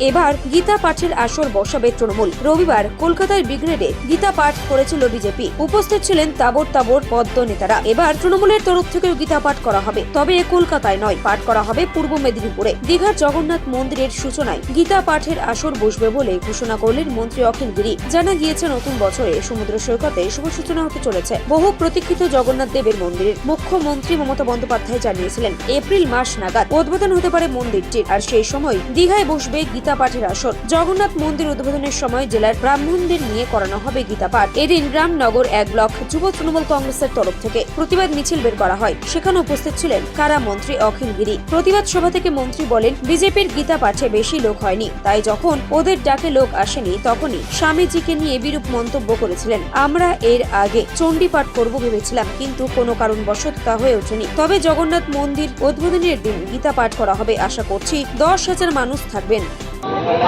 এবার গীতা পাঠের আসর বসাবে তৃণমূল। রবিবার কলকাতার ব্রিগেডে গীতা পাঠ করেছিল বিজেপি। উপস্থিত ছিলেন তাবর তাবর পদ্ম নেতারা। এবার তৃণমূলের তরফ থেকেও গীতা পাঠ করা হবে। তবে কলকাতায় নয়, পাঠ করা হবে পূর্ব মেদিনীপুরে। দীঘার জগন্নাথ মন্দিরের সূচনায় গীতা পাঠের আসর বসবে বলে ঘোষণা করলেন মন্ত্রী অখিল গিরি। জানা গিয়েছে, নতুন বছরে সমুদ্র সৈকতে শুভ সূচনা হতে চলেছে। বহু প্রতীক্ষিত জগন্নাথ দেবের মন্দিরের মুখ্যমন্ত্রী মমতা বন্দ্যোপাধ্যায় জানিয়েছিলেন, এপ্রিল মাস নাগাদ উদ্বোধন হতে পারে মন্দিরটির। আর সেই সময় দীঘায় বসবে গীতা পাঠের আসর। জগন্নাথ মন্দির উদ্বোধনের সময় জেলার ব্রাহ্মণদের নিয়ে করানো হবে গীতা পাঠ এদিন রামনগর এক ব্লক যুব তৃণমূল কংগ্রেসের তরফ থেকে প্রতিবাদ মিছিল বের করা হয়। সেখানে উপস্থিত ছিলেন কারা মন্ত্রী অখিল গিরি। প্রতিবাদ সভা থেকে মন্ত্রী বলেন, বিজেপির গীতা পাঠে বেশি লোক হয়নি। তাই যখন ওদের ডাকে লোক আসেনি, তখনই স্বামীজিকে নিয়ে বিরূপ মন্তব্য করেছিলেন। আমরা এর আগে চণ্ডী পাঠ করব ভেবেছিলাম, কিন্তু কোনো কারণবশত তা হয়ে ওঠেনি। তবে জগন্নাথ মন্দির উদ্বোধনের দিন গীতা পাঠ করা হবে আশা করছি দশ হাজার মানুষ থাকবেন।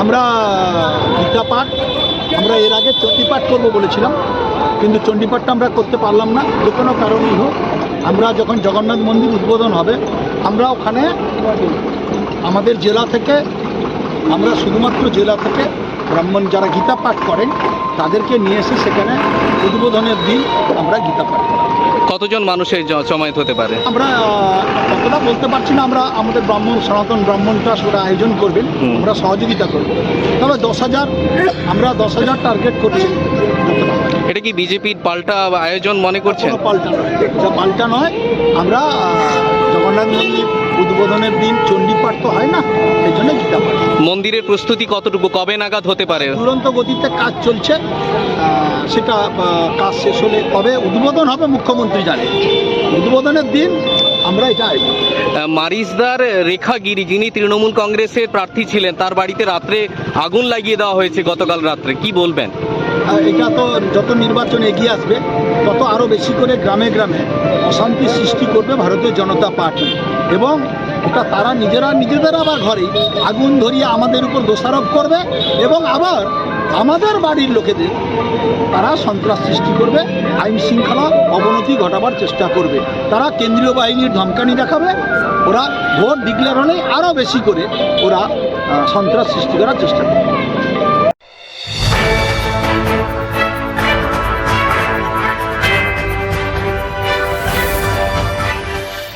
আমরা গীতা পাঠ আমরা এর আগে চণ্ডীপাঠ করব বলেছিলাম, কিন্তু চণ্ডীপাঠটা আমরা করতে পারলাম না, যে কোনো কারণেই হোক আমরা যখন জগন্নাথ মন্দির উদ্বোধন হবে, আমরা ওখানে আমাদের জেলা থেকে, আমরা শুধুমাত্র জেলা থেকে ব্রাহ্মণ যারা গীতা পাঠ করেন, তাদেরকে নিয়ে এসে সেখানে উদ্বোধনের দিন আমরা গীতা পাঠ করাবো। কতজন মানুষের জমায়েত হতে পারে? আমরা অতটা কতটা বলতে পারছি না আমরা আমাদের ব্রাহ্মণ সনাতন ব্রাহ্মণ ট্রাস্ট ওরা আয়োজন করবেন আমরা সহযোগিতা করব। তবে দশ হাজার আমরা দশ হাজার টার্গেট করছি। এটা কি বিজেপির পাল্টা আয়োজন মনে করছেন? কোনো পাল্টা নয়। পাল্টা নয়। আমরা জগন্নাথ মন্দির উদ্বোধনের দিন চণ্ডীপাঠ তো হয় না সেই জন্য গীতা পাঠ মন্দিরের প্রস্তুতি কতটুকু? কবে নাগাদ হতে পারে? দুরন্ত গতিতে কাজ চলছে সেটা কাজ শেষ হলে কবে? উদ্বোধন হবে মুখ্যমন্ত্রী জানে উদ্বোধনের দিন আমরা এটা মারিসদার রেখা গিরি যিনি তৃণমূল কংগ্রেসের প্রার্থী ছিলেন তার বাড়িতে রাত্রে আগুন লাগিয়ে দেওয়া হয়েছে গতকাল রাত্রে। কি বলবেন? এটা তো যত নির্বাচন এগিয়ে আসবে, তত আরও বেশি করে গ্রামে গ্রামে অশান্তি সৃষ্টি করবে ভারতীয় জনতা পার্টি। এবং এটা তারা নিজেরা নিজেদের আবার ঘরে আগুন ধরিয়ে আমাদের উপর দোষারোপ করবে এবং আবার আমাদের বাড়ির লোকেদের তারা সন্ত্রাস সৃষ্টি করবে, আইন শৃঙ্খলা অবনতি ঘটাবার চেষ্টা করবে। তারা কেন্দ্রীয় বাহিনীর ধমকানি দেখাবে, ওরা ভোট ডিক্লেয়ার হলে আরও বেশি করে ওরা সন্ত্রাস সৃষ্টি করার চেষ্টা করবে। Thank you.